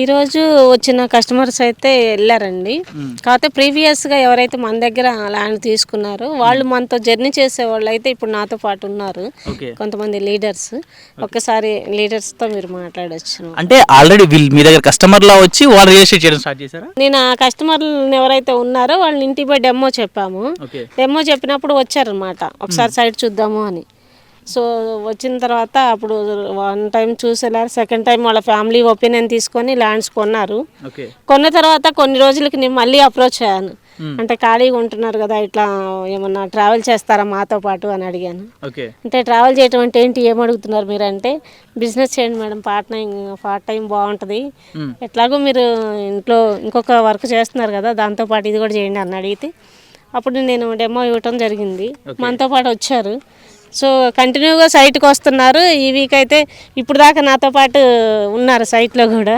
ఈరోజు వచ్చిన కస్టమర్స్ అయితే వెళ్ళారండి. కాకపోతే ప్రీవియస్గా ఎవరైతే మన దగ్గర ల్యాండ్ తీసుకున్నారో వాళ్ళు మనతో జర్నీ చేసే వాళ్ళు అయితే ఇప్పుడు నాతో పాటు ఉన్నారు. కొంతమంది లీడర్స్ ఒక్కసారి లీడర్స్తో మీరు మాట్లాడొచ్చు. అంటే ఆల్రెడీ మీ దగ్గర కస్టమర్లా వచ్చి వాళ్ళు రియల్ ఎస్టేట్ చేయడం స్టార్ట్ చేశారా? నేను ఆ కస్టమర్లు ఎవరైతే ఉన్నారో వాళ్ళ ఇంటికి పోయి డెమో చెప్పాము. డెమో చెప్పినప్పుడు వచ్చారనమాట ఒకసారి సైట్ చూద్దాము అని. సో వచ్చిన తర్వాత అప్పుడు వన్ టైం చూసేలారు సెకండ్ టైం వాళ్ళ ఫ్యామిలీ ఒపీనియన్ తీసుకొని ల్యాండ్స్ కొన్నారు. కొన్న తర్వాత కొన్ని రోజులకి నేను మళ్ళీ అప్రోచ్ అయ్యాను. అంటే ఖాళీగా ఉంటున్నారు కదా ఇట్లా ఏమన్నా ట్రావెల్ చేస్తారా మాతో పాటు అని అడిగాను. అంటే ట్రావెల్ చేయటం అంటే ఏంటి ఏమడుగుతున్నారు మీరు అంటే బిజినెస్ చేయండి madam part time part time బాగుంటుంది. ఎట్లాగో మీరు ఇంట్లో ఇంకొక వర్క్ చేస్తున్నారు కదా దాంతోపాటు ఇది కూడా చేయండి అని అడిగితే అప్పుడు నేను డెమో ఇవ్వటం జరిగింది. మనతో పాటు వచ్చారు. సో కంటిన్యూగా సైట్కి వస్తున్నారు. ఈ వీక్ అయితే ఇప్పుడు దాకా నాతో పాటు ఉన్నారు సైట్లో కూడా.